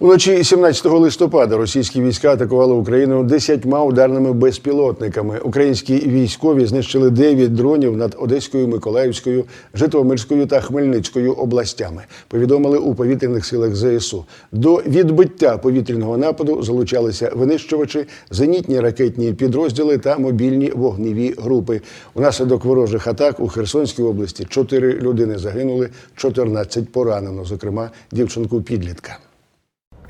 Уночі 17 листопада російські війська атакували Україну десятьма ударними безпілотниками. Українські військові знищили 9 дронів над Одеською, Миколаївською, Житомирською та Хмельницькою областями. Повідомили у повітряних силах ЗСУ. До відбиття повітряного нападу залучалися винищувачі, зенітні ракетні підрозділи та мобільні вогневі групи. Унаслідок ворожих атак у Херсонській області 4 людини загинули, 14 поранено, зокрема дівчинку підлітка.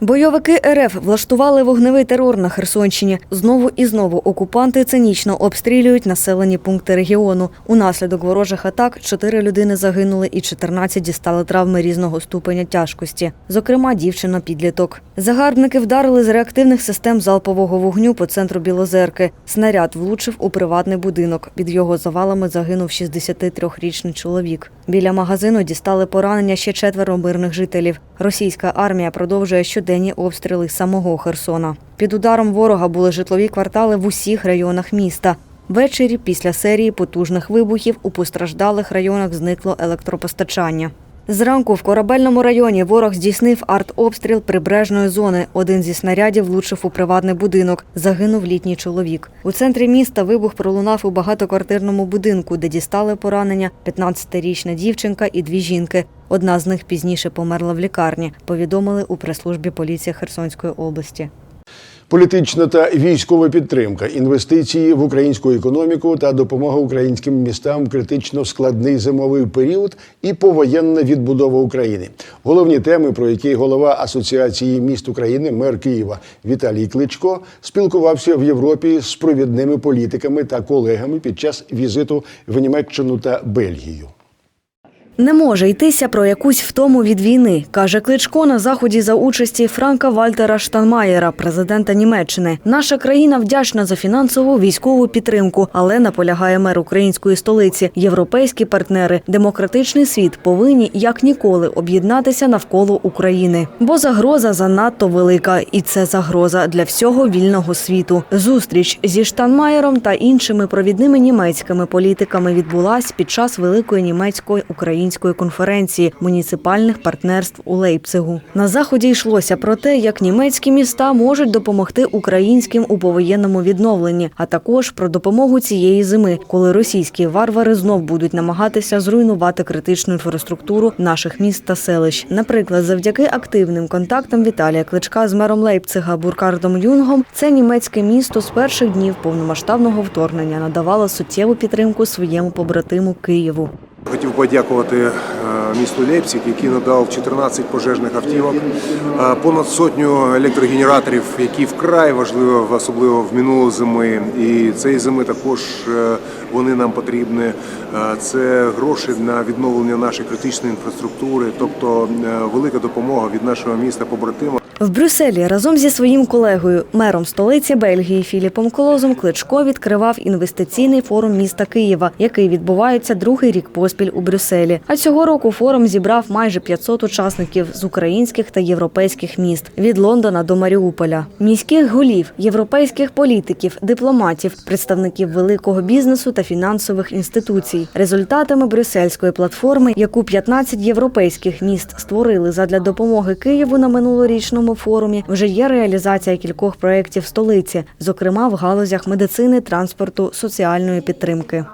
Бойовики РФ влаштували вогневий терор на Херсонщині. Знову і знову окупанти цинічно обстрілюють населені пункти регіону. Унаслідок ворожих атак чотири людини загинули і 14 дістали травми різного ступеня тяжкості. Зокрема, дівчина-підліток. Загарбники вдарили з реактивних систем залпового вогню по центру Білозерки. Снаряд влучив у приватний будинок. Під його завалами загинув 63-річний чоловік. Біля магазину дістали поранення ще четверо мирних жителів. Російська армія продовжує щоденні обстріли самого Херсона. Під ударом ворога були житлові квартали в усіх районах міста. Ввечері після серії потужних вибухів у постраждалих районах зникло електропостачання. Зранку в корабельному районі ворог здійснив артобстріл прибережної зони. Один зі снарядів влучив у приватний будинок. Загинув літній чоловік. У центрі міста вибух пролунав у багатоквартирному будинку, де дістали поранення 15-річна дівчинка і дві жінки. Одна з них пізніше померла в лікарні. Повідомили у прес-службі поліції Херсонської області. Політична та військова підтримка, інвестиції в українську економіку та допомога українським містам критично складний зимовий період і повоєнна відбудова України. Головні теми, про які голова Асоціації міст України, мер Києва Віталій Кличко, спілкувався в Європі з провідними політиками та колегами під час візиту в Німеччину та Бельгію. Не може йтися про якусь втому від війни, каже Кличко на заході за участі Франка Вальтера Штанмаєра, президента Німеччини. Наша країна вдячна за фінансову військову підтримку, але наполягає мер української столиці. Європейські партнери, демократичний світ повинні як ніколи об'єднатися навколо України. Бо загроза занадто велика, і це загроза для всього вільного світу. Зустріч зі Штанмаєром та іншими провідними німецькими політиками відбулась під час великої німецької української конференції муніципальних партнерств у Лейпцигу. На заході йшлося про те, як німецькі міста можуть допомогти українським у повоєнному відновленні, а також про допомогу цієї зими, коли російські варвари знов будуть намагатися зруйнувати критичну інфраструктуру наших міст та селищ. Наприклад, завдяки активним контактам Віталія Кличка з мером Лейпцига Буркардом Юнгом, це німецьке місто з перших днів повномасштабного вторгнення надавало суттєву підтримку своєму побратиму Києву. Хотів подякувати е, місту Лейпциг, який надав 14 пожежних автівок, е, понад сотню електрогенераторів, які вкрай важливі, особливо в минулу зими. І цієї зими також е, вони нам потрібні. Це гроші на відновлення нашої критичної інфраструктури, тобто велика допомога від нашого міста побратима. В Брюсселі разом зі своїм колегою, мером столиці Бельгії Філіпом Колозом, Кличко відкривав інвестиційний форум міста Києва, який відбувається другий рік поспіль у Брюсселі. А цього року форум зібрав майже 500 учасників з українських та європейських міст від Лондона до Маріуполя, міських голів, європейських політиків, дипломатів, представників великого бізнесу та фінансових інституцій. Результатами брюссельської платформи, яку 15 європейських міст створили задля допомоги Києву на минулорічному форумі, вже є реалізація кількох проєктів столиці, зокрема в галузях медицини, транспорту, соціальної підтримки.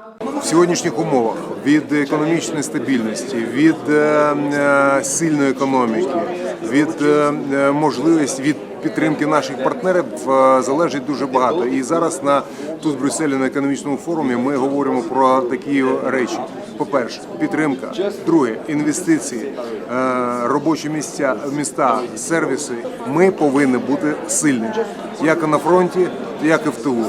В сьогоднішніх умовах від економічної стабільності, від е, е, сильної економіки, від е, можливості від підтримки наших партнерів залежить дуже багато. І зараз на тут в Брюсселі на економічному форумі ми говоримо про такі речі. По-перше, підтримка. Друге інвестиції, робочі місця, міста, сервіси. Ми повинні бути сильні, як на фронті, як і в тилу.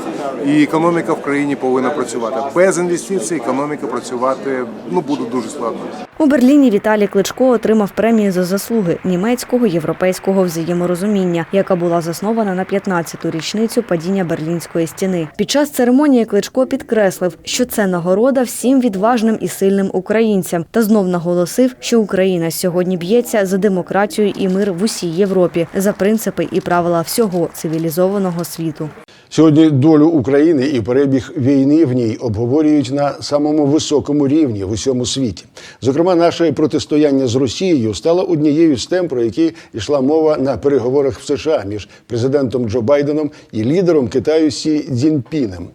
І економіка в країні повинна працювати. Без інвестицій економіка працювати ну буде дуже складно. У Берліні Віталій Кличко отримав премію за заслуги німецького європейського взаєморозуміння, яка була заснована на 15-ту річницю падіння Берлінської стіни. Під час церемонії Кличко підкреслив, що це нагорода всім відважним і сильним українцям, та знов наголосив, що Україна сьогодні б'ється за демократію і мир в усій Європі, за принципи і правила всього цивілізованого світу. Сьогодні долю України і перебіг війни в ній обговорюють на самому високому рівні в усьому світі. Зокрема, наше протистояння з Росією стало однією з тем, про які йшла мова на переговорах в США між президентом Джо Байденом і лідером Китаю Сі Цзіньпінем.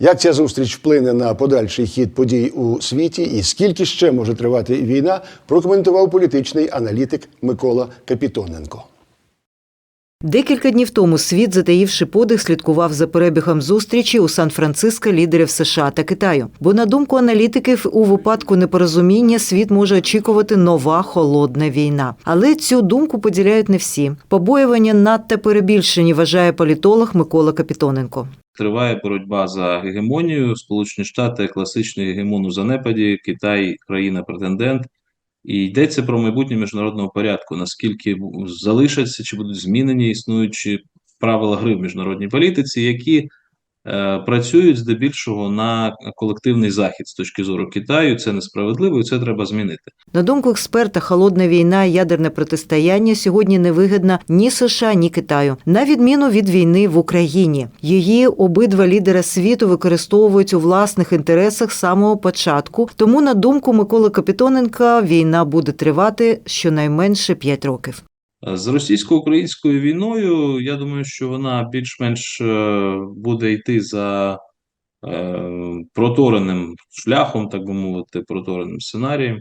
Як ця зустріч вплине на подальший хід подій у світі і скільки ще може тривати війна, прокоментував політичний аналітик Микола Капітоненко. Декілька днів тому світ, затаївши подих, слідкував за перебігом зустрічі у Сан-Франциско лідерів США та Китаю. Бо, на думку аналітиків, у випадку непорозуміння світ може очікувати нова холодна війна. Але цю думку поділяють не всі. Побоювання надто перебільшені, вважає політолог Микола Капітоненко. Триває боротьба за гегемонію. Сполучені Штати класичний гегемон у занепаді, Китай країна-претендент. І йдеться про майбутнє міжнародного порядку, наскільки залишаться чи будуть змінені існуючі правила гри в міжнародній політиці, які працюють здебільшого на колективний захід з точки зору Китаю. Це несправедливо, і це треба змінити. На думку експерта, холодна війна, ядерне протистояння сьогодні не вигідна ні США, ні Китаю, на відміну від війни в Україні. Її обидва лідери світу використовують у власних інтересах з самого початку. Тому, на думку Миколи Капітоненка, війна буде тривати щонайменше 5 років. З російсько-українською війною, я думаю, що вона більш-менш е, буде йти за е, протореним шляхом, так би мовити, протореним сценарієм.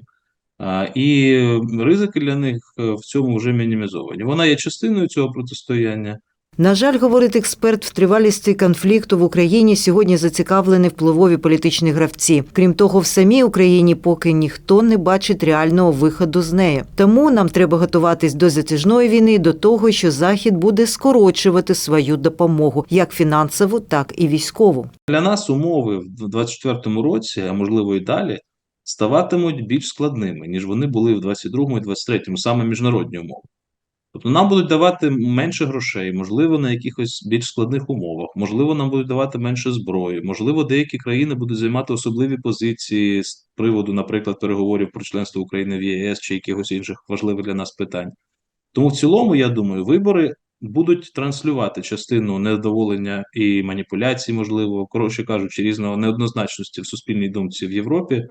І ризики для них е, в цьому вже мінімізовані. Вона є частиною цього протистояння. На жаль, говорить експерт, в тривалісті конфлікту в Україні сьогодні зацікавлені впливові політичні гравці. Крім того, в самій Україні поки ніхто не бачить реального виходу з неї. Тому нам треба готуватись до затяжної війни, до того, що Захід буде скорочувати свою допомогу, як фінансову, так і військову. Для нас умови в 2024 році, а можливо і далі, ставатимуть більш складними, ніж вони були в 2022 і 2023, саме міжнародні умови. Тобто нам будуть давати менше грошей, можливо, на якихось більш складних умовах, можливо, нам будуть давати менше зброї, можливо, деякі країни будуть займати особливі позиції з приводу, наприклад, переговорів про членство України в ЄС чи якихось інших важливих для нас питань. Тому в цілому, я думаю, вибори будуть транслювати частину недоволення і маніпуляцій, можливо, коротше кажучи, різного неоднозначності в суспільній думці в Європі,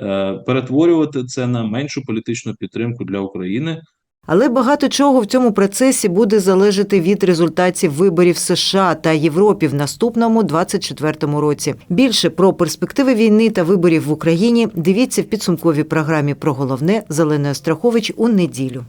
е, перетворювати це на меншу політичну підтримку для України. Але багато чого в цьому процесі буде залежати від результатів виборів США та Європі в наступному 24-му році. Більше про перспективи війни та виборів в Україні дивіться в підсумковій програмі про головне Зеленої Страхович у неділю.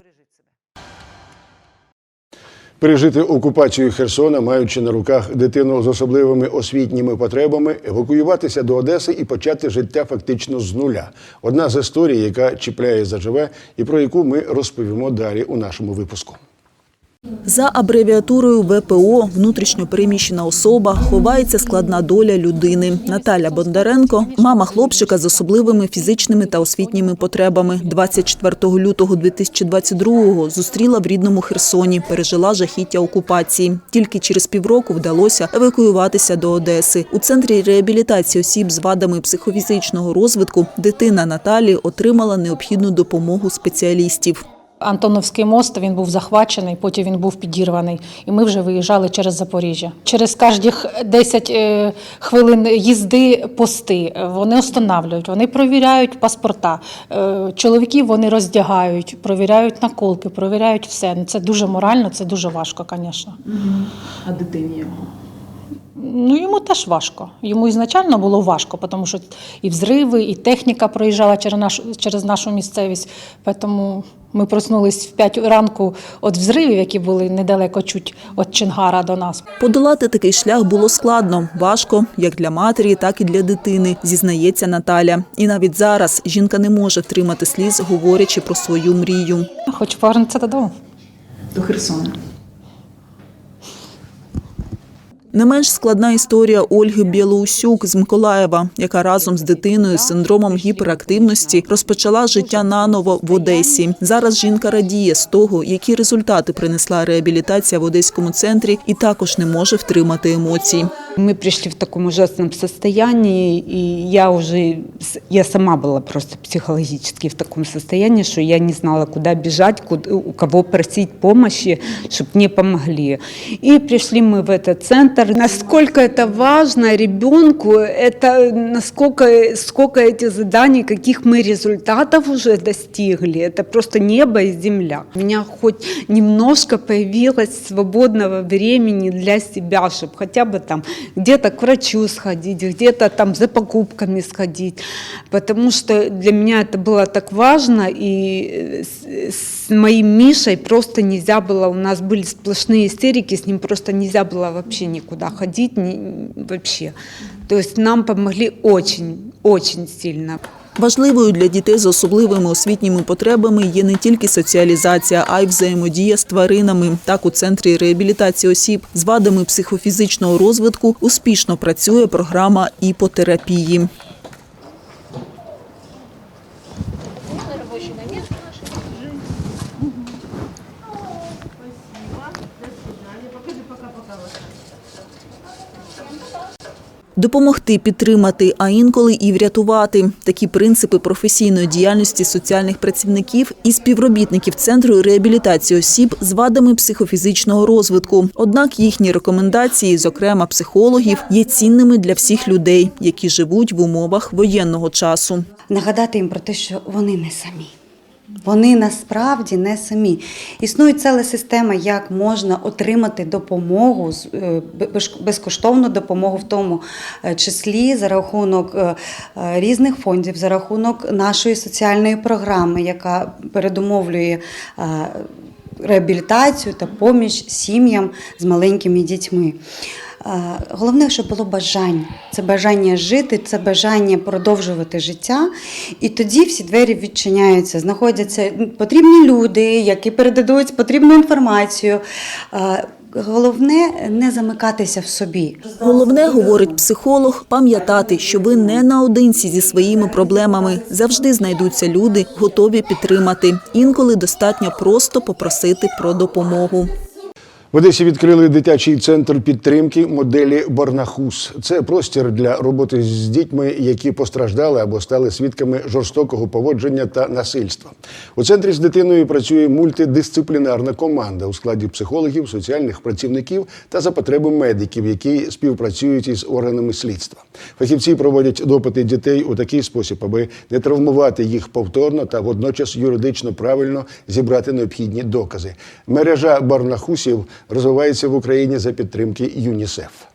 Пережити окупацію Херсона, маючи на руках дитину з особливими освітніми потребами, евакуюватися до Одеси і почати життя фактично з нуля. Одна з історій, яка чіпляє заживе, і про яку ми розповімо далі у нашому випуску. За абревіатурою ВПО внутрішньо переміщена особа ховається складна доля людини. Наталя Бондаренко, мама хлопчика з особливими фізичними та освітніми потребами. 24 лютого 2022-го зустріла в рідному Херсоні, пережила жахіття окупації. Тільки через півроку вдалося евакуюватися до Одеси. У центрі реабілітації осіб з вадами психофізичного розвитку дитина Наталі отримала необхідну допомогу спеціалістів. Антоновський мост він був захвачений, потім він був підірваний, і ми вже виїжджали через Запоріжжя. Через кожні 10 е, хвилин їзди пости вони встановлюють, вони провіряють паспорта. Е, Чоловіків вони роздягають, провіряють наколки, провіряють все. Ну, Це дуже морально, це дуже важко, звісно. А дитині його? Ну, йому теж важко. Йому ізначально було важко, тому що і взриви, і техніка проїжджала через нашу, через нашу місцевість. Тому ми проснулись в 5 ранку від взривів, які були недалеко чуть від Чингара до нас. Подолати такий шлях було складно, важко як для матері, так і для дитини, зізнається Наталя. І навіть зараз жінка не може втримати сліз, говорячи про свою мрію. Хочу повернутися додому. До Херсона. Не менш складна історія Ольги Білоусюк з Миколаєва, яка разом з дитиною з синдромом гіперактивності розпочала життя наново в Одесі. Зараз жінка радіє з того, які результати принесла реабілітація в одеському центрі, і також не може втримати емоцій. Мы пришли в таком ужасном состоянии, и я уже, с- я сама была просто психологически в таком состоянии, что я не знала, куда бежать, куда, у кого просить помощи, чтобы мне помогли. И пришли мы в этот центр. Насколько это важно ребенку, это насколько, сколько эти заданий, каких мы результатов уже достигли, это просто небо и земля. У меня хоть немножко появилось свободного времени для себя, чтобы хотя бы там где-то к врачу сходить, где-то там за покупками сходить, потому что для меня это было так важно, и с моим Мишей просто нельзя было, у нас были сплошные истерики, с ним просто нельзя было вообще никуда ходить, ні, вообще. То есть нам помогли очень, очень сильно. Важливою для дітей з особливими освітніми потребами є не тільки соціалізація, а й взаємодія з тваринами. Так у центрі реабілітації осіб з вадами психофізичного розвитку успішно працює програма іпотерапії. Допомогти, підтримати, а інколи і врятувати такі принципи професійної діяльності соціальних працівників і співробітників центру реабілітації осіб з вадами психофізичного розвитку. Однак їхні рекомендації, зокрема психологів, є цінними для всіх людей, які живуть в умовах воєнного часу. нагадати їм про те, що вони не самі. Вони насправді не самі. Існує ціла система, як можна отримати допомогу, е, безкоштовну допомогу, в тому е, числі за рахунок е, різних фондів, за рахунок нашої соціальної програми, яка передумовлює реабілітацію та поміч сім'ям з маленькими дітьми. Головне, щоб було бажання. Це бажання жити, це бажання продовжувати життя. І тоді всі двері відчиняються. Знаходяться потрібні люди, які передадуть потрібну інформацію. Головне не замикатися в собі. Головне, говорить психолог, пам'ятати, що ви не наодинці зі своїми проблемами. Завжди знайдуться люди, готові підтримати. Інколи достатньо просто попросити про допомогу. В Одесі відкрили дитячий центр підтримки моделі Борнахус. Це простір для роботи з дітьми, які постраждали або стали свідками жорстокого поводження та насильства. У центрі з дитиною працює мультидисциплінарна команда у складі психологів, соціальних працівників та за потреби медиків, які співпрацюють із органами слідства. Фахівці проводять допити дітей у такий спосіб, аби не травмувати їх повторно та водночас юридично правильно зібрати необхідні докази. Мережа Барнахусів розвивається в Україні за підтримки ЮНІСЕФ.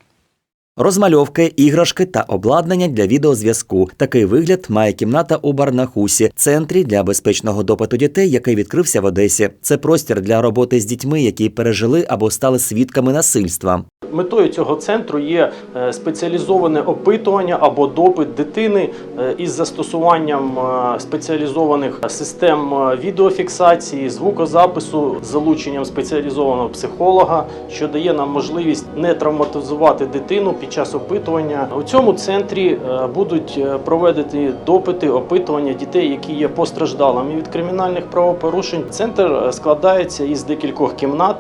Розмальовки, іграшки та обладнання для відеозв'язку. Такий вигляд має кімната у Барнахусі, центрі для безпечного допиту дітей, який відкрився в Одесі. Це простір для роботи з дітьми, які пережили або стали свідками насильства. Метою цього центру є е, спеціалізоване опитування або допит дитини е, із застосуванням е, спеціалізованих систем відеофіксації, звукозапису, залученням спеціалізованого психолога, що дає нам можливість не травматизувати дитину під час опитування. У цьому центрі е, будуть е, проведені допити, опитування дітей, які є постраждалими від кримінальних правопорушень. Центр е, складається із декількох кімнат.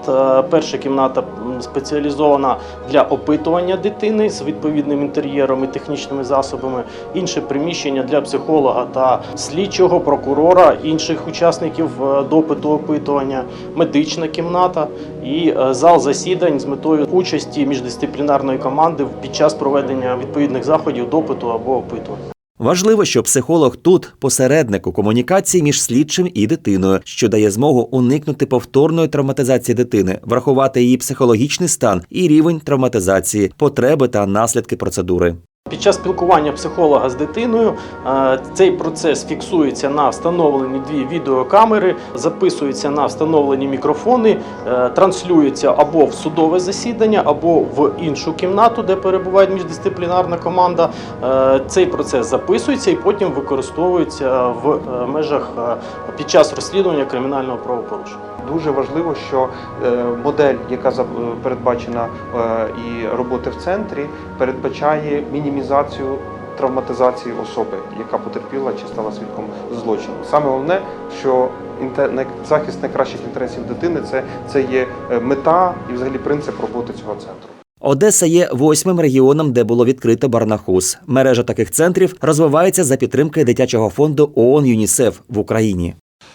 Перша кімната спеціалізована для опитування дитини з відповідним інтер'єром і технічними засобами. Інше приміщення для психолога та слідчого, прокурора, інших учасників допиту опитування, медична кімната і зал засідань з метою участі міждисциплінарної команди під час проведення відповідних заходів допиту або опитування. Важливо, що психолог тут посередник у комунікації між слідчим і дитиною, що дає змогу уникнути повторної травматизації дитини, врахувати її психологічний стан і рівень травматизації, потреби та наслідки процедури. Під час спілкування психолога з дитиною е, цей процес фіксується на встановлені дві відеокамери, записується на встановлені мікрофони, е, транслюється або в судове засідання, або в іншу кімнату, де перебуває міждисциплінарна команда. Е, Цей процес записується і потім використовується в межах під час розслідування кримінального правопорушення. Дуже важливо, що е, модель, яка е, передбачена е, і роботи в центрі, передбачає мінімізацію травматизації особи, яка потерпіла чи стала свідком злочину. Саме головне, що захист найкращих інтересів дитини це, це є мета і взагалі принцип роботи цього центру. Одеса є восьмим регіоном, де було відкрито Барнахус. Мережа таких центрів розвивається за підтримки дитячого фонду ООН ЮНІСЕФ в Україні.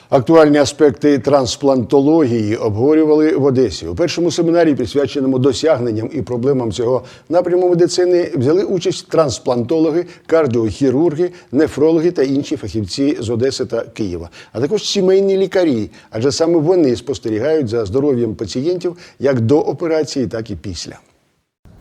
Актуальні аспекти трансплантології обговорювали в Одесі. У першому семінарі, присвяченому досягненням і проблемам цього напряму медицини, взяли участь трансплантологи, кардіохірурги, нефрологи та інші фахівці з Одеси та Києва, а також сімейні лікарі, адже саме вони спостерігають за здоров'ям пацієнтів як до операції, так і після.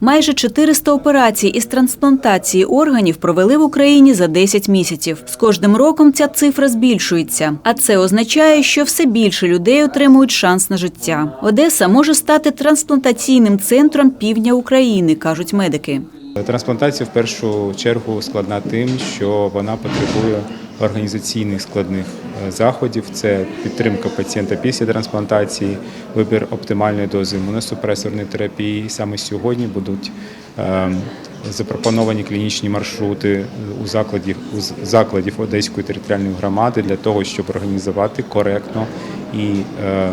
Майже 400 операцій із трансплантації органів провели в Україні за 10 місяців. З кожним роком ця цифра збільшується, а це означає, що все більше людей отримують шанс на життя. Одеса може стати трансплантаційним центром півдня України, кажуть медики. Трансплантація в першу чергу складна тим, що вона потребує організаційних складних е, заходів. Це підтримка пацієнта після трансплантації, вибір оптимальної дози імуносупресорної терапії. Саме сьогодні будуть е, запропоновані клінічні маршрути у закладів у закладів Одеської територіальної громади для того, щоб організувати коректно і е,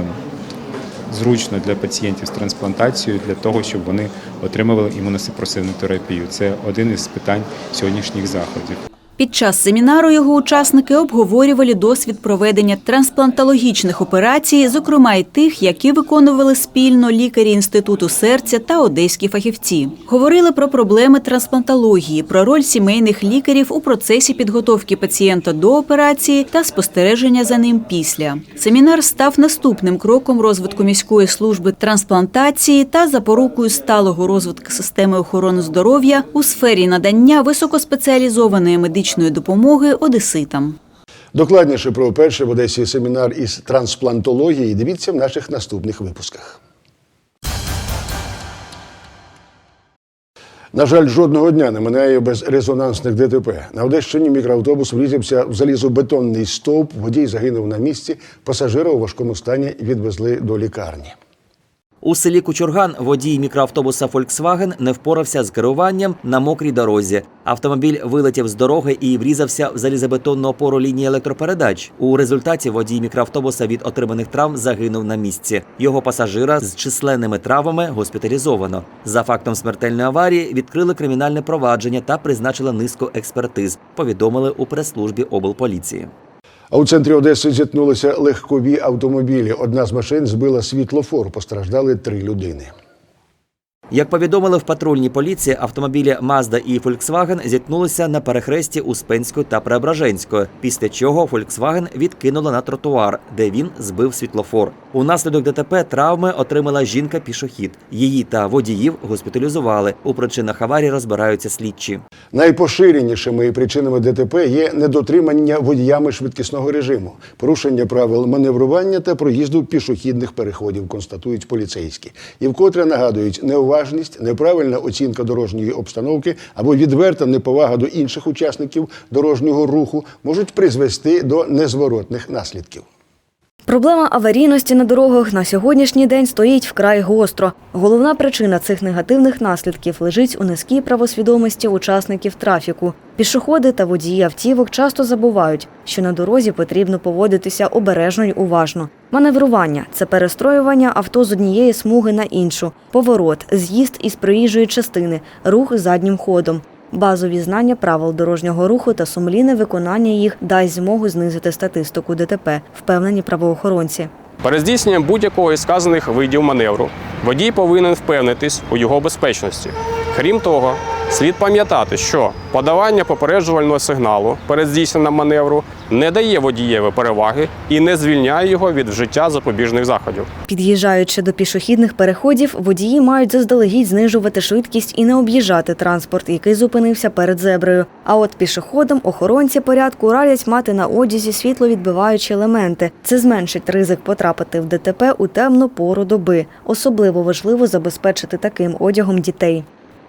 зручно для пацієнтів з трансплантацією для того, щоб вони отримували імуносупресивну терапію. Це один із питань сьогоднішніх заходів. Під час семінару його учасники обговорювали досвід проведення трансплантологічних операцій, зокрема й тих, які виконували спільно лікарі інституту серця та одеські фахівці. Говорили про проблеми трансплантології, про роль сімейних лікарів у процесі підготовки пацієнта до операції та спостереження за ним після. Семінар став наступним кроком розвитку міської служби трансплантації та запорукою сталого розвитку системи охорони здоров'я у сфері надання високоспеціалізованої медичної допомоги одеситам. Докладніше про перший в Одесі семінар із трансплантології дивіться в наших наступних випусках. На жаль, жодного дня не минає без резонансних ДТП. На Одещині мікроавтобус врізався в залізобетонний стовп, водій загинув на місці, пасажира у важкому стані відвезли до лікарні. У селі Кучурган водій мікроавтобуса Volkswagen не впорався з керуванням на мокрій дорозі. Автомобіль вилетів з дороги і врізався в залізобетонну опору лінії електропередач. У результаті водій мікроавтобуса від отриманих травм загинув на місці. Його пасажира з численними травмами госпіталізовано. За фактом смертельної аварії відкрили кримінальне провадження та призначили низку експертиз. Повідомили у прес-службі облполіції. А у центрі Одеси зіткнулися легкові автомобілі. Одна з машин збила світлофор. Постраждали три людини. Як повідомили в патрульній поліції, автомобілі Mazda і Volkswagen зіткнулися на перехресті Успенської та Преображенської, після чого Volkswagen відкинула на тротуар, де він збив світлофор. Унаслідок ДТП травми отримала жінка-пішохід. Її та водіїв госпіталізували. У причинах аварії розбираються слідчі. Найпоширенішими причинами ДТП є недотримання водіями швидкісного режиму, порушення правил маневрування та проїзду пішохідних переходів, констатують поліцейські. І вкотре нагадують, неуважність, неправильна оцінка дорожньої обстановки або відверта неповага до інших учасників дорожнього руху можуть призвести до незворотних наслідків. Проблема аварійності на дорогах на сьогоднішній день стоїть вкрай гостро. Головна причина цих негативних наслідків лежить у низькій правосвідомості учасників трафіку. Пішоходи та водії автівок часто забувають, що на дорозі потрібно поводитися обережно й уважно. Маневрування це перестроювання авто з однієї смуги на іншу, поворот, з'їзд із проїжджої частини, рух заднім ходом. Базові знання правил дорожнього руху та сумлінне виконання їх дасть змогу знизити статистику ДТП, впевнені правоохоронці. Перед здійсненням будь-якого із сказаних видів маневру водій повинен впевнитись у його безпечності. Крім того, слід пам'ятати, що подавання попереджувального сигналу перед здійсненням маневру не дає водієві переваги і не звільняє його від вжиття запобіжних заходів. Під'їжджаючи до пішохідних переходів, водії мають заздалегідь знижувати швидкість і не об'їжджати транспорт, який зупинився перед зеброю. А от пішоходам охоронці порядку радять мати на одязі світловідбиваючі елементи. Це зменшить ризик потрапити в ДТП у темну пору доби. Особливо важливо забезпечити таким одягом дітей.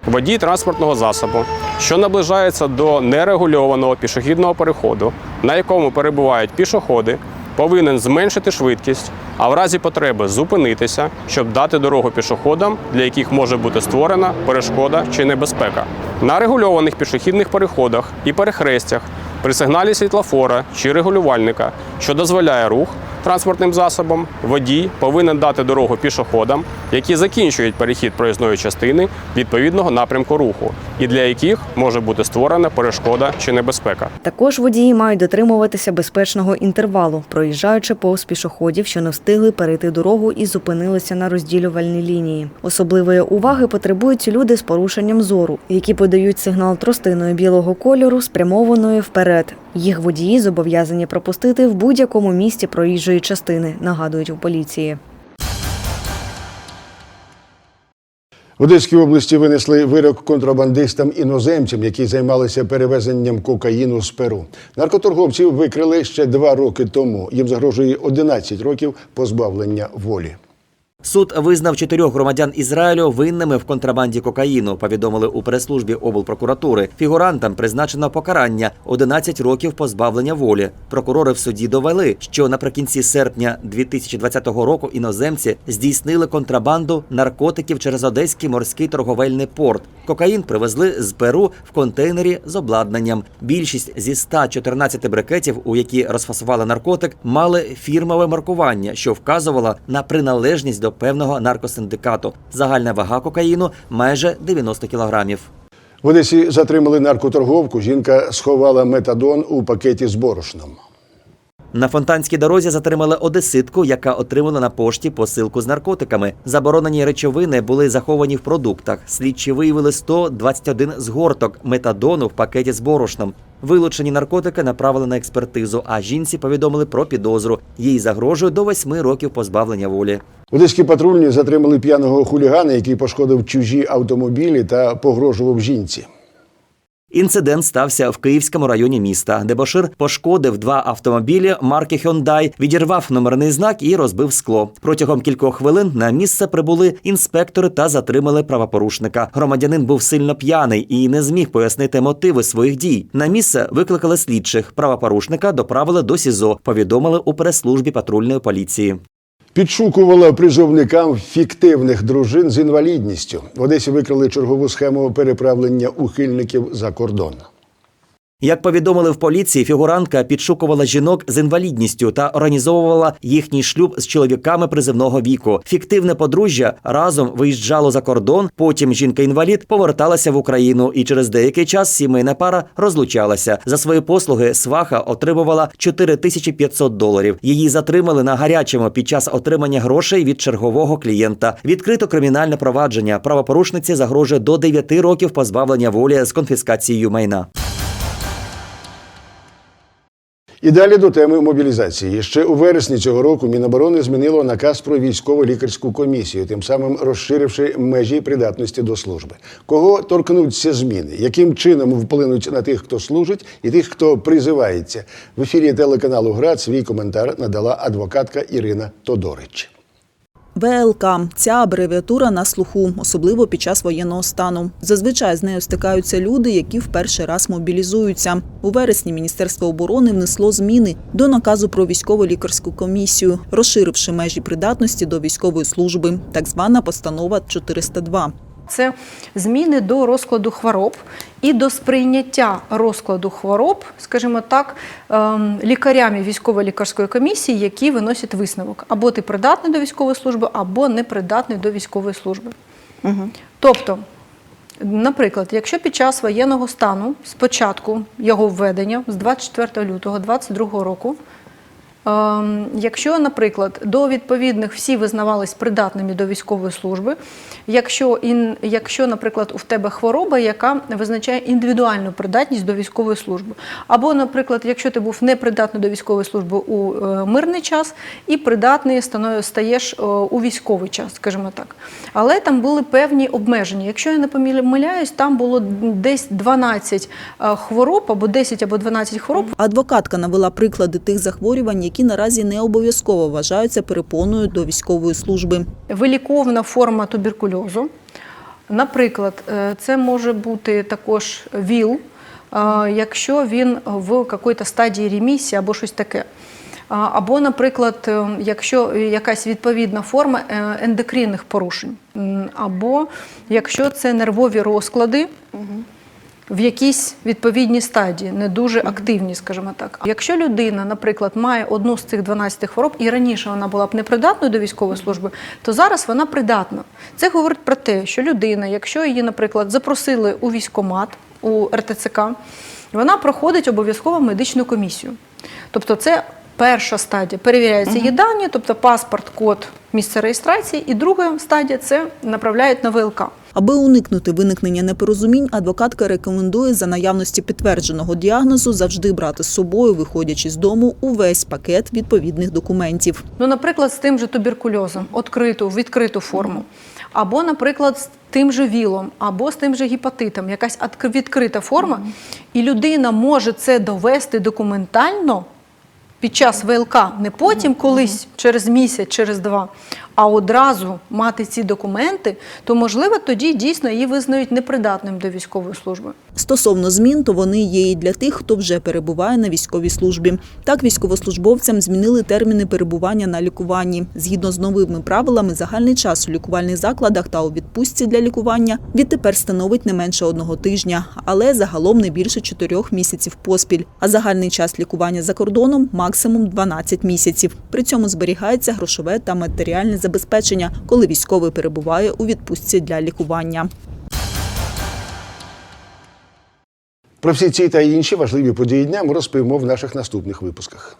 Водій транспортного засобу, що наближається до нерегульованого пішохідного переходу, на якому перебувають пішоходи, повинен зменшити швидкість, а в разі потреби зупинитися, щоб дати дорогу пішоходам, для яких може бути створена перешкода чи небезпека. На регульованих пішохідних переходах і перехрестях при сигналі світлофора чи регулювальника, що дозволяє рух транспортним засобом, водій повинен дати дорогу пішоходам, які закінчують перехід проїзної частини відповідного напрямку руху, і для яких може бути створена перешкода чи небезпека. Також водії мають дотримуватися безпечного інтервалу, проїжджаючи повз пішоходів, що не встигли перейти дорогу і зупинилися на розділювальній лінії. Особливої уваги потребують люди з порушенням зору, які подають сигнал тростиною білого кольору, спрямованою вперед. Їх водії зобов'язані пропустити в будь-якому місці проїжджої частини, нагадують у поліції. В Одеській області винесли вирок контрабандистам іноземцям, які займалися перевезенням кокаїну з Перу. Наркоторговців викрили ще два роки тому. Їм загрожує 11 років позбавлення волі. Суд визнав чотирьох громадян Ізраїлю винними в контрабанді кокаїну. Повідомили у прес-службі облпрокуратури. Фігурантам призначено покарання 11 років позбавлення волі. Прокурори в суді довели, що наприкінці серпня 2020 року іноземці здійснили контрабанду наркотиків через одеський морський торговельний порт. Кокаїн привезли з Перу в контейнері з обладнанням. Більшість зі 114 брикетів, у які розфасували наркотик, мали фірмове маркування, що вказувало на приналежність до певного наркосиндикату. Загальна вага кокаїну майже 90 кілограмів. В Одесі затримали наркоторговку. Жінка сховала метадон у пакеті з борошном. На фонтанській дорозі затримали одеситку, яка отримала на пошті посилку з наркотиками. Заборонені речовини були заховані в продуктах. Слідчі виявили 121 згорток метадону в пакеті з борошном. Вилучені наркотики направили на експертизу, а жінці повідомили про підозру. Їй загрожує до восьми років позбавлення волі. Одеські патрульні затримали п'яного хулігана, який пошкодив чужі автомобілі та погрожував жінці. Інцидент стався в Київському районі міста. Дебошир пошкодив два автомобілі марки Hyundai, відірвав номерний знак і розбив скло. Протягом кількох хвилин на місце прибули інспектори та затримали правопорушника. Громадянин був сильно п'яний і не зміг пояснити мотиви своїх дій. На місце викликали слідчих. Правопорушника доправили до СІЗО. Повідомили у прес-службі патрульної поліції. Підшукувала призовникам фіктивних дружин з інвалідністю. В Одесі викрили чергову схему переправлення ухильників за кордон. Як повідомили в поліції, фігурантка підшукувала жінок з інвалідністю та організовувала їхній шлюб з чоловіками призивного віку. Фіктивне подружжя разом виїжджало за кордон. Потім жінка-інвалід поверталася в Україну, і через деякий час сімейна пара розлучалася. За свої послуги сваха отримувала 4500 доларів. Її затримали на гарячому під час отримання грошей від чергового клієнта. Відкрито кримінальне провадження. Правопорушниці загрожує до 9 років позбавлення волі з конфіскацією майна. І далі до теми мобілізації. Ще у вересні цього року Міноборони змінило наказ про військово-лікарську комісію, тим самим розширивши межі придатності до служби. Кого торкнуться зміни? Яким чином вплинуть на тих, хто служить, і тих, хто призивається? В ефірі телеканалу ГРАД свій коментар надала адвокатка Ірина Тодорич. ВЛК – ця абревіатура на слуху, особливо під час воєнного стану. Зазвичай з нею стикаються люди, які в перший раз мобілізуються. У вересні Міністерство оборони внесло зміни до наказу про військово-лікарську комісію, розширивши межі придатності до військової служби. Так звана постанова 402. Це зміни до розкладу хвороб і до сприйняття розкладу хвороб, скажімо так, ем, лікарями військово-лікарської комісії, які виносять висновок. Або ти придатний до військової служби, або непридатний до військової служби. Тобто, наприклад, якщо під час воєнного стану, спочатку його введення, з 24 лютого 2022 року, Якщо, наприклад, до відповідних всі визнавались придатними до військової служби, якщо, якщо, наприклад, у тебе хвороба, яка визначає індивідуальну придатність до військової служби, або, наприклад, якщо ти був непридатний до військової служби у е, мирний час і придатний стаєш е, у військовий час, скажімо так. Але там були певні обмеження. Якщо я не помиляюсь, там було десь 12 е, хвороб, або 10 або 12 хвороб, Адвокатка навела приклади тих захворювань, які наразі не обов'язково вважаються перепоною до військової служби. виліковна форма туберкульозу. Наприклад, е, це може бути також ВІЛ, е, якщо він в якійсь стадії ремісії або щось таке. Або, наприклад, е, якщо якась відповідна форма ендокринних порушень, або якщо це нервові розклади. В якійсь відповідній стадії, не дуже активні, скажімо так. Якщо людина, наприклад, має одну з цих 12 хвороб, і раніше вона була б непридатною до військової служби, то зараз вона придатна. Це говорить про те, що людина, якщо її, наприклад, запросили у військкомат, у РТЦК, вона проходить обов'язково медичну комісію. Тобто, це перша стадія. Перевіряються її дані, тобто паспорт, код, місце реєстрації, і друга стадія це направляють на ВЛК. Аби уникнути виникнення непорозумінь, адвокатка рекомендує за наявності підтвердженого діагнозу завжди брати з собою, виходячи з дому, увесь пакет відповідних документів. Ну, наприклад, з тим же туберкульозом, відкриту, відкриту форму. Або, наприклад, з тим же вілом, або з тим же гепатитом, якась відкрита форма, і людина може це довести документально під час ВЛК, не потім колись, через місяць, через два, а одразу мати ці документи, то можливо тоді дійсно її визнають непридатним до військової служби. Стосовно змін, то вони є і для тих, хто вже перебуває на військовій службі. Так, військовослужбовцям змінили терміни перебування на лікуванні. Згідно з новими правилами, загальний час у лікувальних закладах та у відпустці для лікування відтепер становить не менше одного тижня, але загалом не більше чотирьох місяців поспіль. А загальний час лікування за кордоном максимум 12 місяців. При цьому зберігається грошове та матеріальне забезпечення, коли військовий перебуває у відпустці для лікування. Про всі ці та інші важливі події дня ми розповімо в наших наступних випусках.